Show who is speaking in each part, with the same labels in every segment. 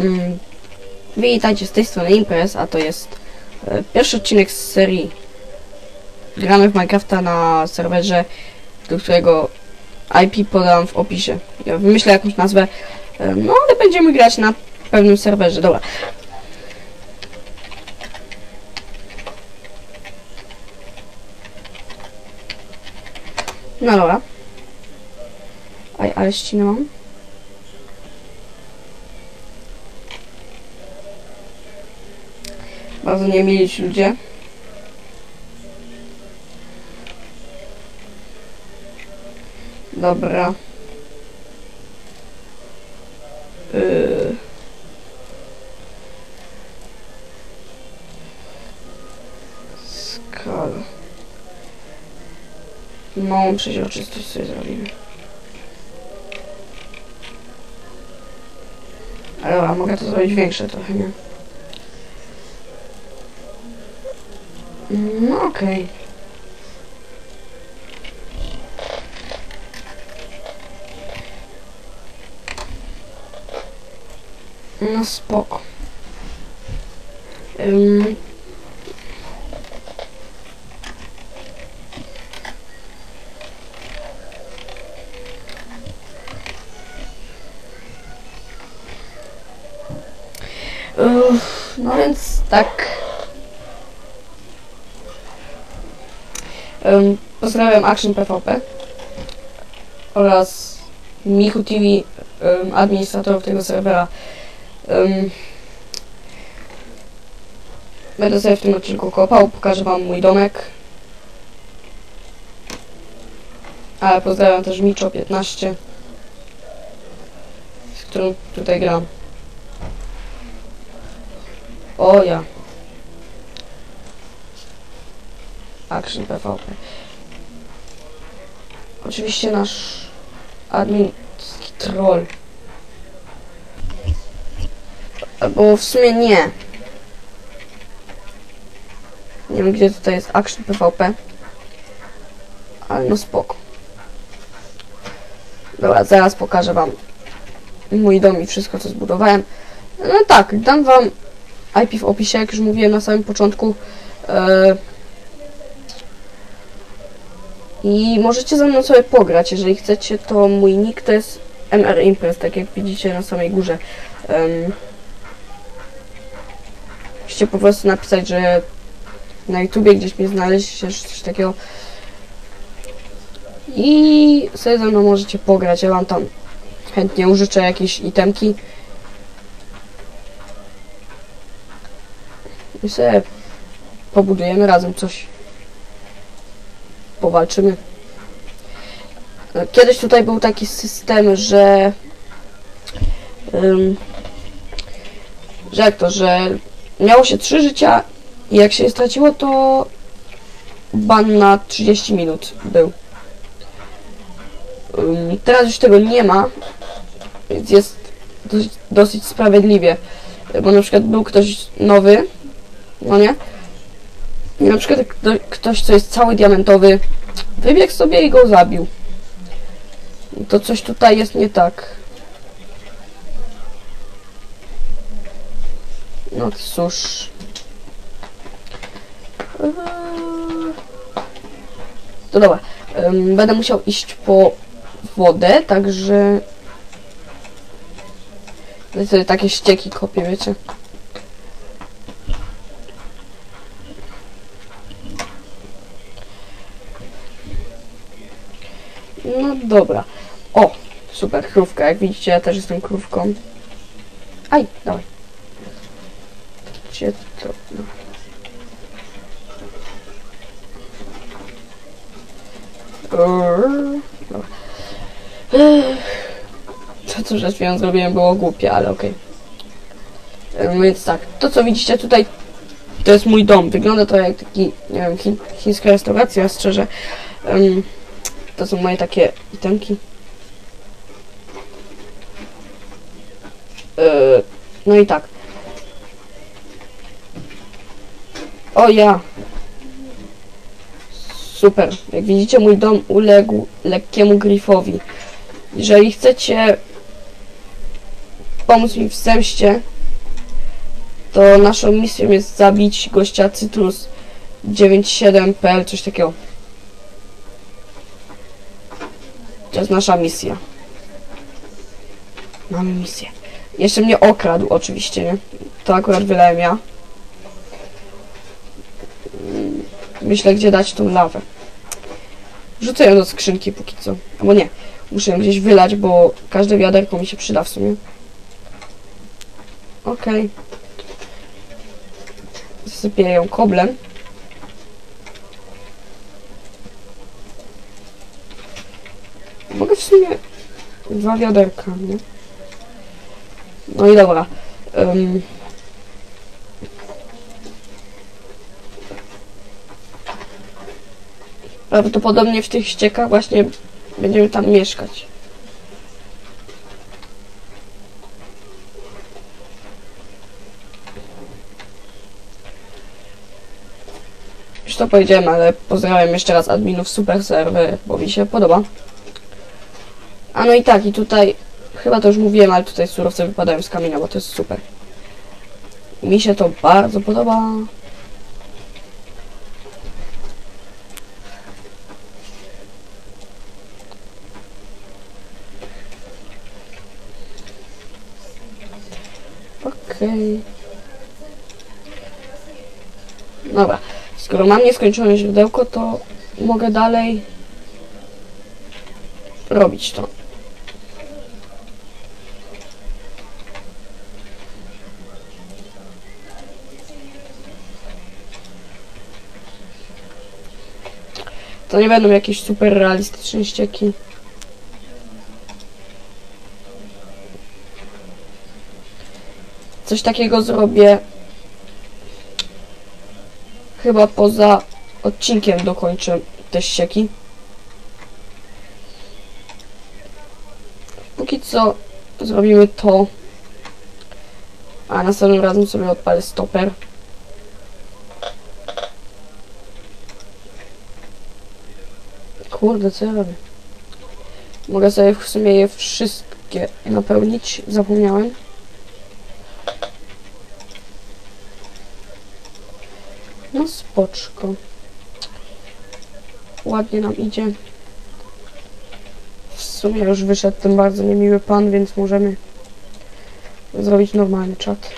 Speaker 1: Mm, Witajcie z tej strony Imprez, a to jest e, pierwszy odcinek z serii. Gramy w Minecrafta na serwerze, do którego IP podam w opisie. Ja wymyślę jakąś nazwę, e, no ale będziemy grać na pewnym serwerze. Dobra. No dobra. Aj, ale ścinę mam. Bardzo niemili ci ludzie. Dobra. Yy. Skala. Małą przeźroczystość sobie zrobimy. Ale dobra, mogę to zrobić większe trochę, nie? No okej. No spoko. Ym. Uff, no więc tak. Ym, pozdrawiam Action PvP oraz Michu TV, ym, administratorów tego serwera. Ym, będę sobie w tym odcinku kopał, pokażę wam mój domek. Ale pozdrawiam też Miczo15, z którym tutaj gram. O ja. Action PvP. Oczywiście nasz admin troll. Bo w sumie nie. Nie wiem gdzie tutaj jest Action PvP. Ale no spoko. Dobra, zaraz pokażę wam mój dom i wszystko co zbudowałem. No tak, dam wam IP w opisie, jak już mówiłem na samym początku. E, I możecie ze mną sobie pograć, jeżeli chcecie, to mój nick to jest MR Impress, tak jak widzicie na samej górze. Um, musicie po prostu napisać, że na YouTubie gdzieś mnie znaleźliście, czy coś takiego. I sobie ze mną możecie pograć, ja wam tam chętnie użyczę jakieś itemki. I sobie pobudujemy razem coś. Powalczymy. Kiedyś tutaj był taki system, że ym, że jak to, że miało się trzy życia i jak się je straciło, to ban na 30 minut był. Ym, teraz już tego nie ma, więc jest dosyć, dosyć sprawiedliwie. Bo na przykład był ktoś nowy, no nie? Na przykład kto, ktoś, co jest cały diamentowy, wybiegł sobie i go zabił. To coś tutaj jest nie tak. No cóż. Eee. To dobra. Będę musiał iść po wodę, także... Ja sobie takie ścieki kopię, wiecie. No dobra. O, super, krówka. Jak widzicie, ja też jestem krówką. Aj, dawaj. Gdzie to? No. Dobra. To, co przed chwilą zrobiłem, było głupie, ale okej. Okay. Więc tak, to co widzicie tutaj, to jest mój dom. Wygląda to jak taki, nie wiem, chi chińska restauracja, szczerze. Um, to są moje takie itemki. Yy, no i tak. O ja. Super. Jak widzicie mój dom uległ lekkiemu grifowi. Jeżeli chcecie pomóc mi w zemście, to naszą misją jest zabić gościa Cytrus 97pl, coś takiego. To jest nasza misja. Mamy misję. Jeszcze mnie okradł oczywiście, nie? To akurat wylałem ja. Myślę, gdzie dać tą lawę. Rzucę ją do skrzynki póki co. Albo nie. Muszę ją gdzieś wylać, bo każde wiaderko mi się przyda w sumie. Okej. Zasypię ją koblem. Mogę w sumie dwa wiaderka, nie? No i dobra. Ym. Prawdopodobnie w tych ściekach właśnie będziemy tam mieszkać. Już to powiedziałem, ale pozdrawiam jeszcze raz adminów Super Server, bo mi się podoba. A no i tak, i tutaj, chyba to już mówiłem, ale tutaj surowce wypadają z kamienia, bo to jest super. Mi się to bardzo podoba. Okej. Dobra, skoro mam nieskończone źródełko, to mogę dalej robić to. To nie będą jakieś super realistyczne ścieki. Coś takiego zrobię. Chyba poza odcinkiem dokończę te ścieki. Póki co zrobimy to. A następnym razem sobie odpalę stoper. Kurde, co ja robię? Mogę sobie w sumie je wszystkie napełnić. Zapomniałem. No spoczko. Ładnie nam idzie. W sumie już wyszedł ten bardzo niemiły pan, więc możemy zrobić normalny czat.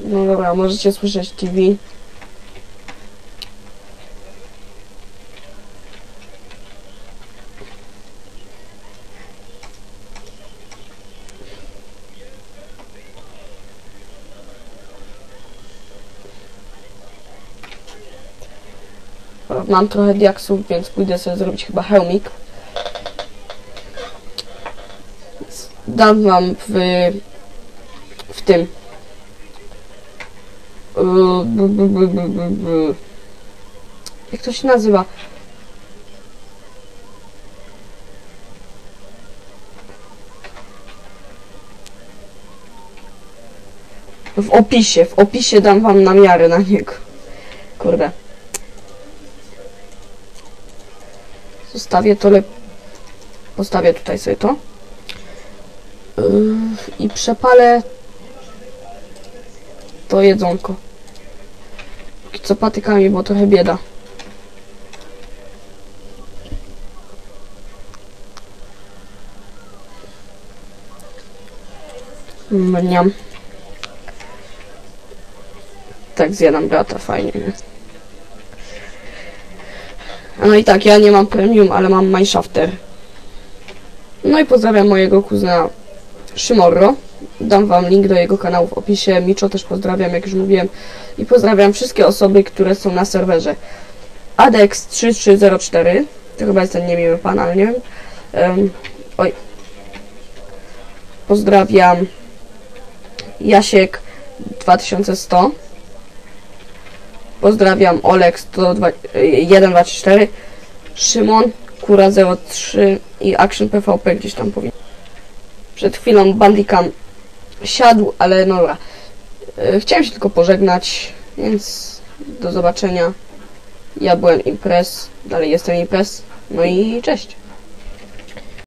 Speaker 1: No dobra, możecie słyszeć TV. Mam trochę diaksów, więc pójdę sobie zrobić chyba hełmik. Dam wam w, w tym. Jak to się nazywa? W opisie, w opisie dam wam namiary na niego. Kurde. Zostawię to lep... Postawię tutaj sobie to. Yy, I przepalę to jedzonko. Co patykami, bo trochę bieda. Mniam. Tak zjadam brata, fajnie. No i tak, ja nie mam premium, ale mam Mineshafter. No i pozdrawiam mojego kuzyna Szymorro. Dam wam link do jego kanału w opisie. Miczo też pozdrawiam, jak już mówiłem. I pozdrawiam wszystkie osoby, które są na serwerze. Adex3304. To chyba jest ten niemiły pan, ale nie wiem. Em, oj. Pozdrawiam Jasiek 2100. Pozdrawiam Olek 124. Szymon Kura 03 i Action PVP gdzieś tam powinien. Przed chwilą Bandicam siadł, ale no dobra. E, Chciałem się tylko pożegnać, więc do zobaczenia. Ja byłem Imprez, dalej jestem Imprez. No i cześć.